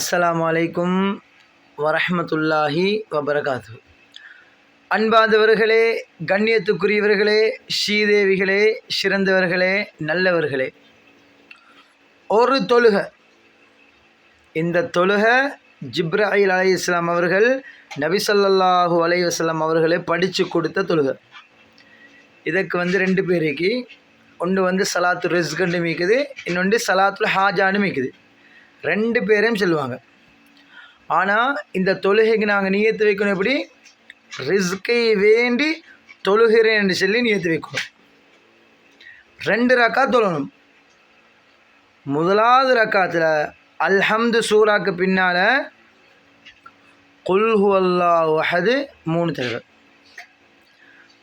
அஸ்லாம் வலைக்கும் வரஹ்மத்துல்லாஹி வபரகாத்து. அன்பாதவர்களே கண்ணியத்துக்குரியவர்களே ஸ்ரீதேவிகளே சிறந்தவர்களே நல்லவர்களே. ஒரு தொழுக. இந்த தொழுக ஜிப்ராஹில் அலி இஸ்லாம் அவர்கள் நபி அலை வஸ்லாம் அவர்களே படித்து கொடுத்த தொழுகை. இதுக்கு வந்து ரெண்டு பேருக்கு ஒன்று வந்து சலாத்து ரிஸ்கண்டு மிக்குது இன்னொன்று சலாத்துல் ஹாஜான்னு மிக்குது. ரெண்டு பேரையும் சொல்லுவாங்க. ஆனால் இந்த தொழுகைக்கு நாங்கள் நியத்து வைக்கணும் எப்படி? ரிஸ்கை வேண்டி தொழுகிறேன் என்று சொல்லி நியத்து வைக்கணும். ரெண்டு ரக்கா தொழணும். முதலாவது ரக்காத்தில் அல்ஹம்து சூராக்கு பின்னால் குல்ஹு அல்லா வஹது மூணு தடவை.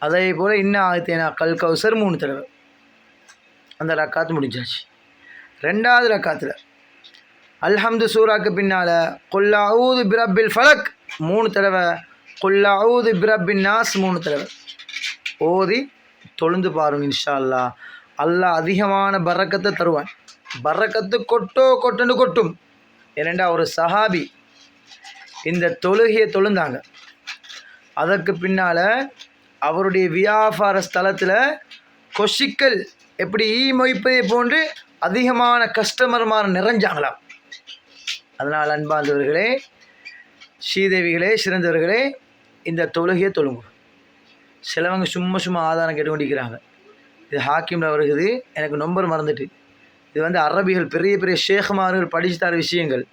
அதே போல் இன்னும் ஆகத்தேனா கல் கௌசர் மூணு தடவை. அந்த ரக்காத்து முடிஞ்சாச்சு. ரெண்டாவது ரக்காத்தில் அல்ஹம்து சூராக்கு பின்னால் கொல்லாவுது பிரபில் ஃபலக் மூணு தடவை கொல்லாவுது பிரபின் நாஸ் மூணு தடவை. ஓதி தொழுந்து பாருங்க இன்ஷா அல்லா அல்லாஹ் அதிகமான பறக்கத்தை தருவான். பறக்கத்து கொட்டோ கொட்டுன்னு கொட்டும். ஏனெண்டா ஒரு சஹாபி இந்த தொழுகையை தொழுந்தாங்க. அதற்கு பின்னால் அவருடைய வியாபார ஸ்தலத்தில் கொஷிக்கல் எப்படி ஈ மொய்ப்பதை போன்று அதிகமான கஸ்டமர்மார் நிறைஞ்சாங்களாம். அதனால் அன்பார்ந்தவர்களே ஸ்ரீதேவிகளே சிறந்தவர்களே இந்த தொழுகையை தொழுங்க. சிலவங்க சும்மா சும்மா ஆதாரம் கேட்டு கொண்டிருக்கிறாங்க இது ஹாக்கிமில் வருகிறது. எனக்கு நம்பர் மறந்துட்டு. இது வந்து அரபிகள் பெரிய பெரிய ஷேഖ்மார்கள் படித்து தர விஷயங்கள்.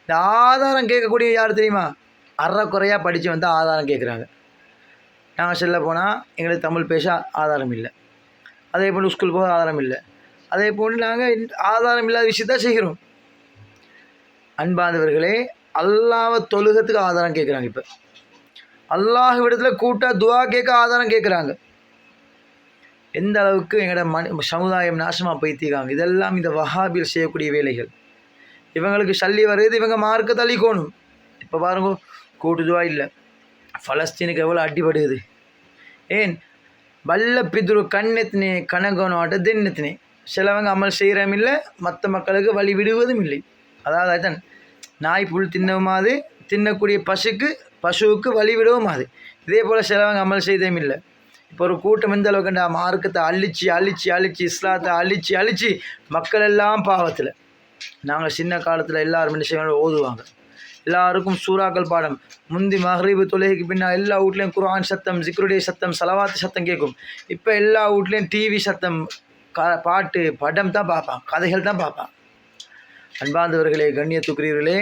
இந்த ஆதாரம் கேட்கக்கூடிய யார் தெரியுமா? அறக்குறையாக படித்து வந்து ஆதாரம் கேட்குறாங்க. நாங்கள் செல்ல போனால் எங்களுக்கு தமிழ் பேச ஆதாரம் இல்லை. அதே போல் ஸ்கூல் போக ஆதாரம் இல்லை. அதே போல் நாங்கள் ஆதாரம் இல்லாத விஷயத்தான் செய்கிறோம். அன்பானவர்களே அல்லாவை தொழுகத்துக்கு ஆதாரம் கேட்குறாங்க இப்போ. அல்லாஹ் விடத்தில் கூட்டாக துவா கேட்க ஆதாரம் கேட்குறாங்க எந்த அளவுக்கு எங்களோட மண் சமுதாயம் நாசமாக பைத்திருக்காங்க இதெல்லாம் இந்த வஹாபில் செய்யக்கூடிய வேலைகள். இவங்களுக்கு சல்லி வருது இவங்க மார்க்க தள்ளிக்கோணும். இப்போ பாருங்க கூட்டுதுவா இல்லை. ஃபலஸ்தீனுக்கு எவ்வளோ அடிபடுது ஏன்? வல்ல பிதுரு கண்ணெத்தினே கணங்கனோட்ட தின்னத்தினே சிலவங்க அமல் செய்கிறமில்லை மற்ற மக்களுக்கு வழி விடுவதும் இல்லை அதாவது அதுதான் நாய் புல் தின்னவுமாது தின்னக்கூடிய பசுக்கு பசுவுக்கு வழிவிடவும் அது இதே போல் சிலவங்க அமல் செய்ததும் இல்லை. இப்போ ஒரு கூட்டம் எந்த அளவுக்குண்டா மார்க்கத்தை அழிச்சு அழிச்சு அழிச்சு இஸ்லாத்தை அழிச்சு அழிச்சு மக்கள் எல்லாம் பாவத்தில். நாங்கள் சின்ன காலத்தில் எல்லாரும் என்ன ஓதுவாங்க. எல்லாருக்கும் சூறாக்கள் பாடம். முந்தி மஹரீபு தொலைக்கு பின்னா எல்லா வீட்லேயும் குர்ஆன் சத்தம் ஜிக்ருடைய சத்தம் சலவாத்து சத்தம் கேட்கும். இப்போ எல்லா வீட்லேயும் டிவி சத்தம் க பாட்டு படம் தான் பார்ப்பான் கதைகள் தான் பார்ப்பான் அன்பார்ந்தவர்களே கண்ணியத்துக்குரியவர்களே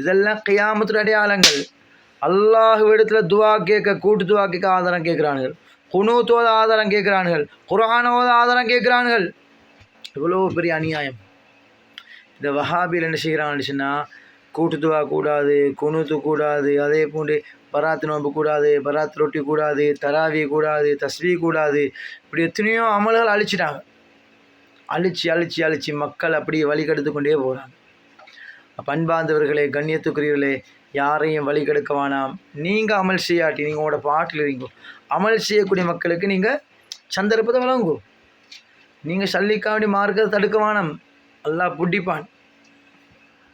இதெல்லாம் கியாமத்துடைய அடையாளங்கள். அல்லாஹ் இடத்துல துவா கேட்க கூட்டு துவா கேட்க ஆதாரம் கேட்குறானுகள் குனூத்தோத ஆதாரம் கேட்குறானுகள் குரானோத ஆதாரம் கேட்குறானுகள் இவ்வளோ பெரிய அநியாயம். இந்த வஹாபியில் என்ன செய்கிறான்னு சொன்னால் கூட்டுத்துவா கூடாது குணுத்து கூடாது அதே போன்று பராத்து நோம்பு கூடாது பராத் ரொட்டி கூடாது தராவி கூடாது தஸ்வி கூடாது இப்படி எத்தனையோ அமல்கள் அழிச்சிட்டாங்க. அழிச்சு அழிச்சு அழிச்சு மக்கள் அப்படியே வழிகெடுத்து கொண்டே போகிறாங்க பண்பாந்தவர்களே கண்ணியத்துக்குரியவர்களே யாரையும் வழி கெடுக்க வேணாம். நீங்கள் அமல் செய்யாட்டி நீங்கள் உங்களோட பாட்டில் இருங்கோ அமல் செய்யக்கூடிய மக்களுக்கு நீங்கள் சந்தர்ப்பத்தை வழங்கும் நீங்கள் சல்லிக்காவடி மார்க்கத்தை தடுக்க வேணாம். எல்லாம் புட்டிப்பான்